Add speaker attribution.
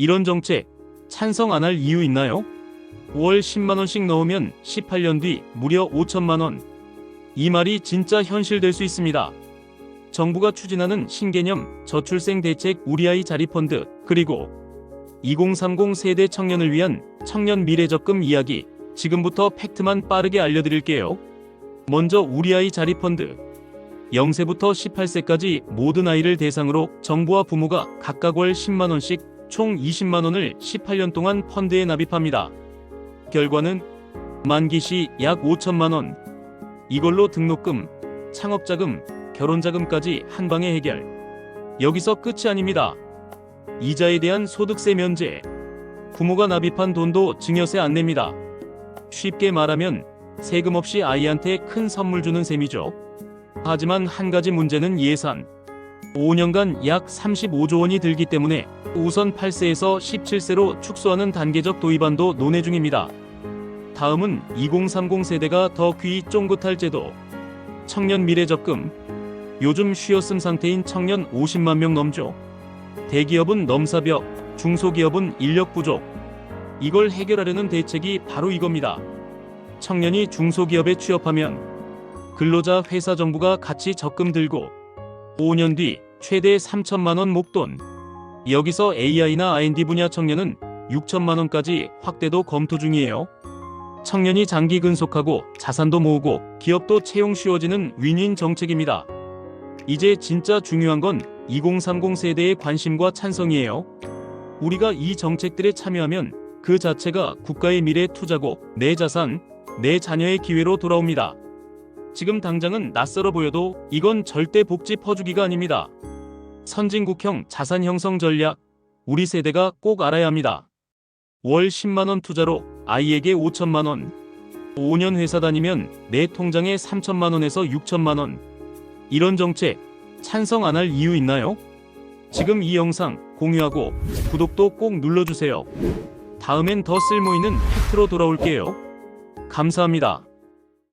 Speaker 1: 이런 정책 찬성 안 할 이유 있나요? 월 10만원씩 넣으면 18년 뒤 무려 5천만원. 이 말이 진짜 현실될 수 있습니다. 정부가 추진하는 신개념 저출생 대책 우리 아이 자립 펀드 그리고 2030 세대 청년을 위한 청년 미래 적금 이야기 지금부터 팩트만 빠르게 알려드릴게요. 먼저 우리 아이 자립 펀드 0세부터 18세까지 모든 아이를 대상으로 정부와 부모가 각각 월 10만원씩 총 20만 원을 18년 동안 펀드에 납입합니다. 결과는 만기 시 약 5천만 원. 이걸로 등록금, 창업자금, 결혼자금까지 한 방에 해결. 여기서 끝이 아닙니다. 이자에 대한 소득세 면제. 부모가 납입한 돈도 증여세 안 냅니다. 쉽게 말하면 세금 없이 아이한테 큰 선물 주는 셈이죠. 하지만 한 가지 문제는 예산. 5년간 약 35조 원이 들기 때문에 우선 8세에서 17세로 축소하는 단계적 도입안도 논의 중입니다. 다음은 2030 세대가 더 귀 쫑긋할 제도. 청년 미래 적금. 요즘 쉬었음 상태인 청년 50만 명 넘죠. 대기업은 넘사벽, 중소기업은 인력 부족. 이걸 해결하려는 대책이 바로 이겁니다. 청년이 중소기업에 취업하면 근로자 회사 정부가 같이 적금 들고 5년 뒤 최대 3천만 원 목돈. 여기서 AI나 R&D 분야 청년은 6천만 원까지 확대도 검토 중이에요. 청년이 장기 근속하고 자산도 모으고 기업도 채용 쉬워지는 윈윈 정책입니다. 이제 진짜 중요한 건 2030 세대의 관심과 찬성이에요. 우리가 이 정책들에 참여하면 그 자체가 국가의 미래 투자고 내 자산, 내 자녀의 기회로 돌아옵니다. 지금 당장은 낯설어 보여도 이건 절대 복지 퍼주기가 아닙니다. 선진국형 자산 형성 전략, 우리 세대가 꼭 알아야 합니다. 월 10만원 투자로 아이에게 5천만원, 5년 회사 다니면 내 통장에 3천만원에서 6천만원. 이런 정책 찬성 안 할 이유 있나요? 지금 이 영상 공유하고 구독도 꼭 눌러주세요. 다음엔 더 쓸모있는 팩트로 돌아올게요. 감사합니다.